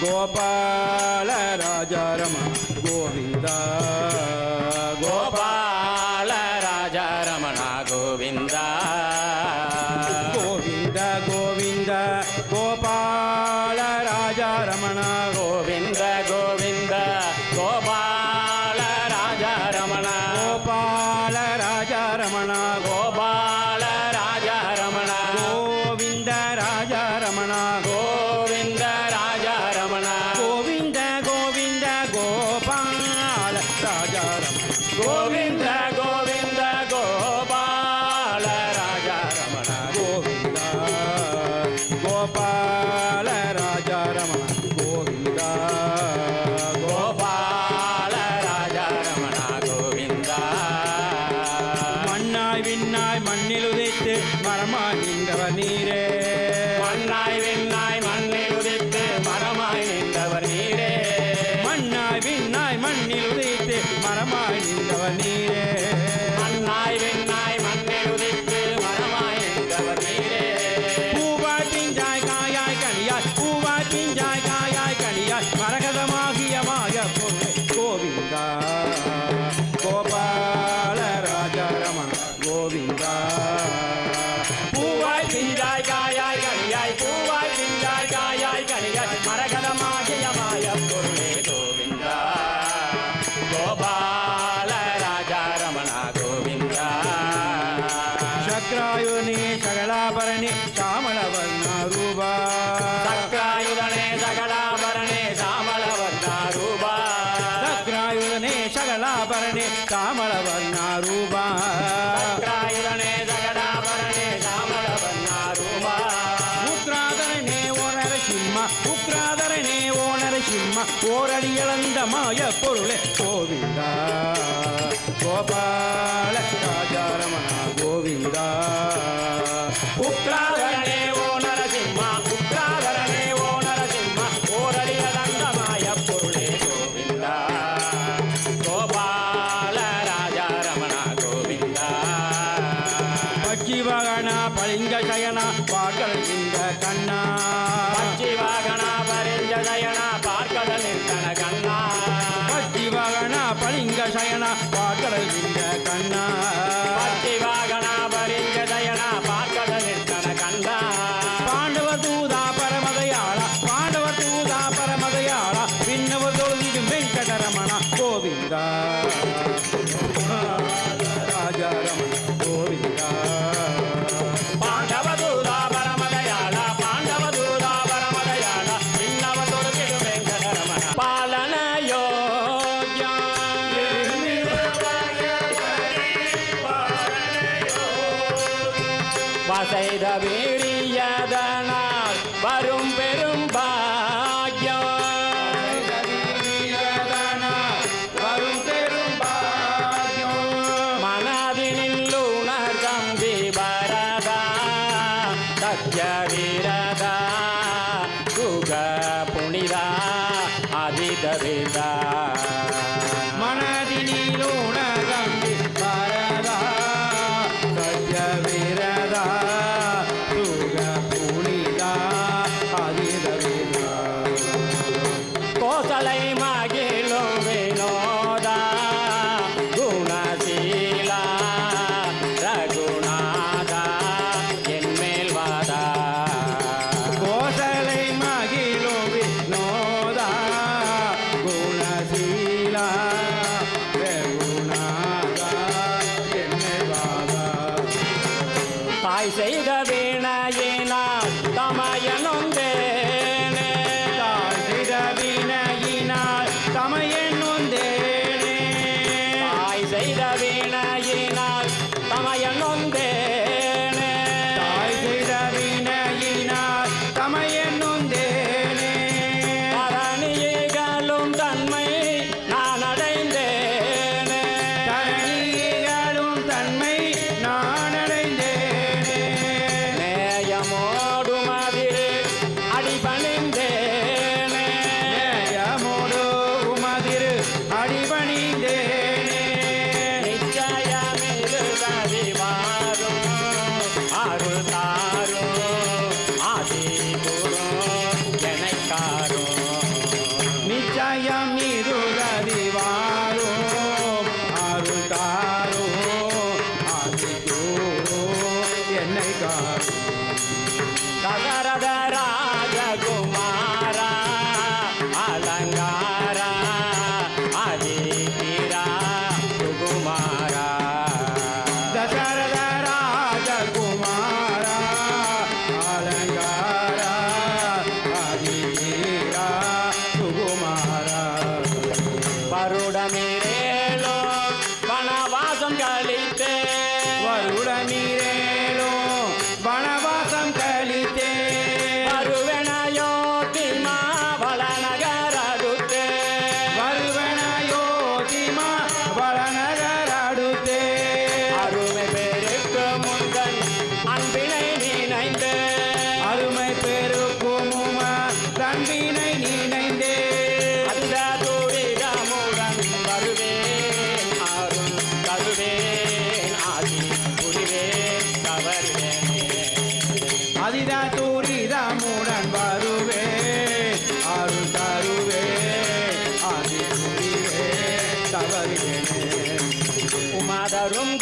गोपाल राजा रमण நீரே. மண்ணாய் வெண்ண மாய பொருளே கோவிந்தா. கோபால ராஜாரமணா கோவிந்தா. உக்ராதரனே ஓ நரசிம்மா உக்ராதரனே ஓ நரசிம்மா. ஓரடிய தந்த மாய பொருளே கோவிந்தா. கோபால ராஜாரமணா கோவிந்தா. பச்சிவகனா பளிங்க சயனா பாடல் இந்த கண்ணா. பச்சிவகனா பரிஞ்ச சயனா பார்க்கடல் நின்றன கண்ணா. செய்த வீரியதனால் வரும் பெரும் பாக்யம் வரும் பெரும் பாக்யம் மனதினில் உணர்கம் தீபரதா சத்ய வீரதா சுக Punitha அதிதவிதா. செய்கவே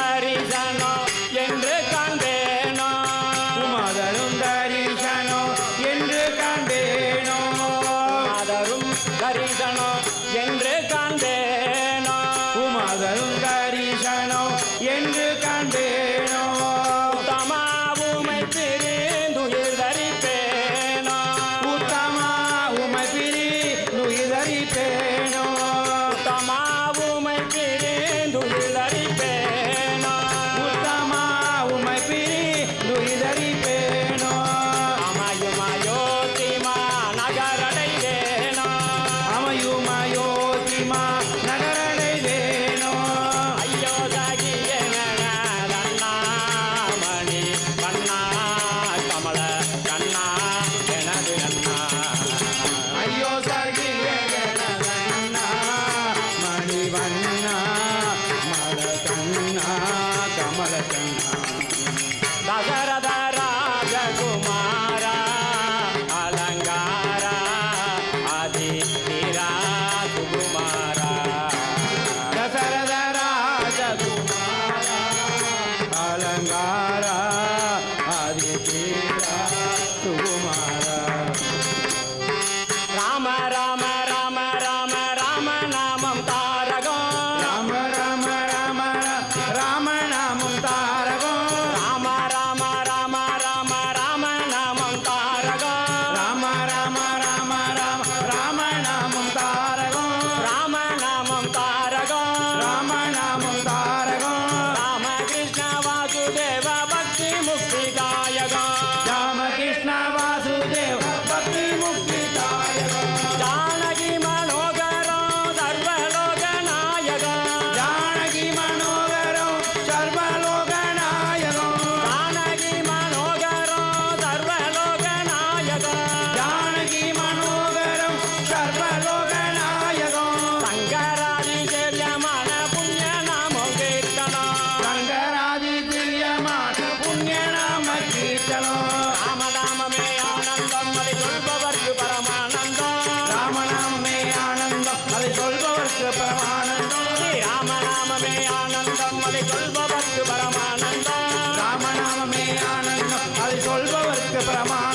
Sarizano Narayan But I'm más.